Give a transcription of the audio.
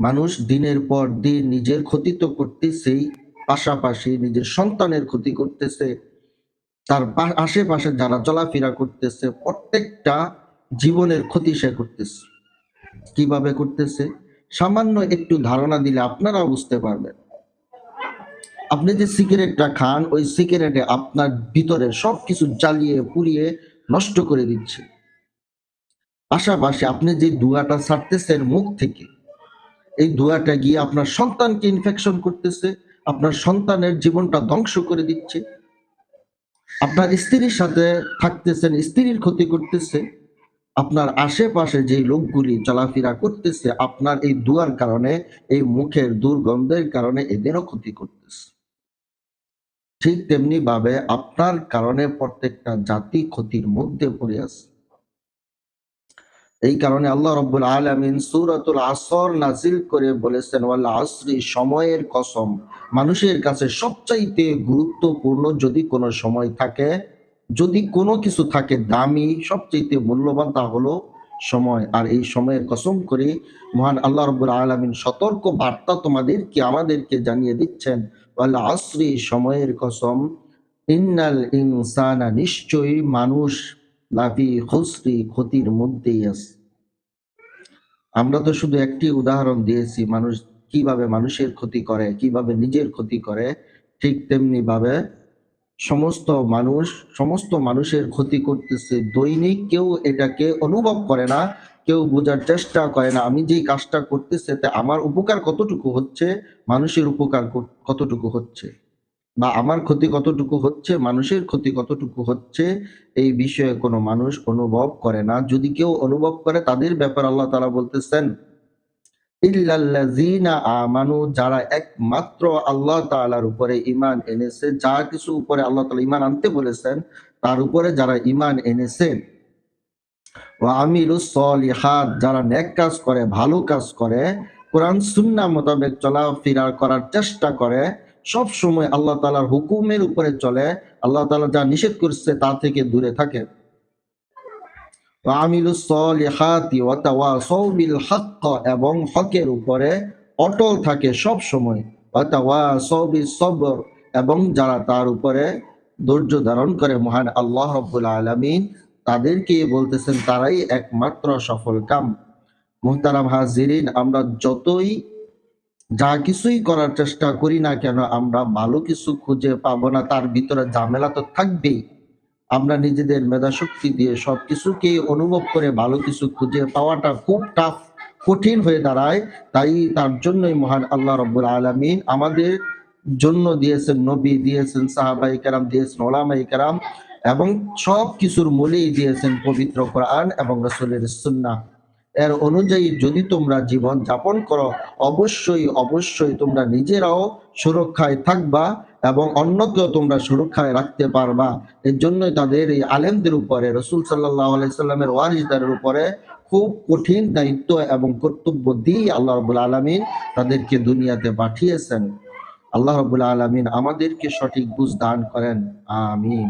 মানুষ দিনের পর দিন নিজের ক্ষতি তো করতেছেই, পাশাপাশি নিজের সন্তানের ক্ষতি করতেছে, তার আশেপাশে যারা চলাফেরা করতেছে, প্রত্যেকটা জীবনের ক্ষতি সে করতেছে। কীভাবে করতেছে? সামান্য একটু ধারণা দিলে আপনারা বুঝতে পারবেন। আপনি যে সিগারেটটা খান, ওই সিগারেটে আপনার ভিতরে সবকিছু জ্বালিয়ে পুড়িয়ে নষ্ট করে দিচ্ছে। পাশাপাশি আপনি যে ধোঁয়াটা ছাড়তেছেন মুখ থেকে, এই ধোঁয়াটা গিয়ে আপনার সন্তানকে ইনফেকশন করতেছে, আপনার সন্তানের জীবনটা ধ্বংস করে দিচ্ছে, আপনার স্ত্রীর সাথে থাকতেছেন, স্ত্রীর ক্ষতি করতেছে, আপনার আশেপাশে যে লোকগুলি চলাফেরা করতেছে, আপনার এই দুয়ার কারণে, এই মুখের দুর্গন্ধের কারণে এদেরও ক্ষতি করতেছে। ঠিক তেমনি ভাবে আপনার কারণে প্রত্যেকটা জাতি ক্ষতির মধ্যে পড়ে আছে। এই কারণে আল্লাহ রব্বুল আলামিন সূরাতুল আসর নাজিল করে বলেছেন, ওয়াল আসরি, সময়ের কসম। মানুষের কাছে সবচাইতে গুরুত্বপূর্ণ যদি কোনো সময় থাকে, যদি কোনো কিছু থাকে দামি, সবচাইতে মূল্যবান তা হলো সময়। আর এই সময়ের কসম করে মহান আল্লাহ রব্বুল আলামিন সতর্ক বার্তা তোমাদেরকে, আমাদেরকে জানিয়ে দিচ্ছেন, ওয়াল আসরি, সময়ের কসম। ইন্নাল ইনসানা নিশ্চয়ই মানুষ লাফি খুসরি ক্ষতির মধ্যেই আছে। আমরা তো শুধু একটি উদাহরণ দিয়েছি, মানুষ কীভাবে মানুষের ক্ষতি করে, কীভাবে নিজের ক্ষতি করে, ঠিক তেমনি ভাবে সমস্ত মানুষ, সমস্ত মানুষের ক্ষতি করতেছে। দৈনিক কেউ এটাকে অনুভব করে না, কেউ বোঝার চেষ্টা করে না, আমি যেই কাজটা করতেছে তে আমার উপকার কতটুকু হচ্ছে, মানুষের উপকার কতটুকু হচ্ছে? বা আমার ক্ষতি কতটুকু হচ্ছে, মানুষের ক্ষতি কতটুকু হচ্ছে, এই বিষয়ে কোনো মানুষ অনুভব করে না। যদি কেউ অনুভব করে, তাদের ব্যাপার আল্লাহ তাআলা বলতেছেন আমানু যারা একমাত্র আল্লাহ তাআলার উপরে ঈমান এনেছে, যা কিছু উপরে আল্লাহ তাআলা ঈমান আনতে বলেছেন, তার উপরে যারা ঈমান এনেছে, ওয়া আমিলুস সলিহাত, যারা নেক কাজ করে, ভালো কাজ করে, কোরআন সুন্নাহ মোতাবেক চলাফেরা করার চেষ্টা করে সব সময় আল্লাহ তাআলার হুকুমের উপরে চলে। আল্লাহ তাআলা যা নিষেধ করছে তা থেকে দূরে থাকে। এবং হকের উপরে অটল থাকে সব সময়। এবং যারা তার উপরে ধৈর্য ধারণ করে, মহান আল্লাহ রাব্বুল আলামিন তাদেরকে বলতেছেন, তারাই একমাত্র সফল কাম। মুহতারাম হাজিরিন, আমরা যতই যা কিছুই করার চেষ্টা করি না কেন, আমরা ভালো কিছু খুঁজে পাবো না, তার ভিতরে ঝামেলা তো থাকবেই। আমরা নিজেদের মেধা শক্তি দিয়ে সবকিছুকে অনুভব করে ভালো কিছু খুঁজে পাওয়াটা খুব টাফ কঠিন হয়ে দাঁড়ায়। তাই তার জন্যই মহান আল্লাহ রব্বুল আলামিন আমাদের জন্য দিয়েছেন নবী, দিয়েছেন সাহাবাই কারাম, দিয়েছেন ওলামাই কারাম এবং সব কিছুর মূলেই দিয়েছেন পবিত্র কোরআন এবং রসুলের সুন্নাহ। এর অনুযায়ী যদি তোমরা জীবন যাপন করো, অবশ্যই অবশ্যই তোমরা নিজেরাও সুরক্ষায় থাকবা এবং অন্যকেও তোমরা সুরক্ষায় রাখতে পারবা। এর জন্যই তাদের এই আলেমদের উপরে, রসুল সাল্লাহ আলাইসাল্লামের ওয়ারিসদারের উপরে খুব কঠিন দায়িত্ব এবং কর্তব্য দিয়ে আল্লাহ রবুল আলমিন তাদেরকে দুনিয়াতে পাঠিয়েছেন। আল্লাহ রবুল আলমিন আমাদেরকে সঠিক বুঝ দান করেন। আমিন।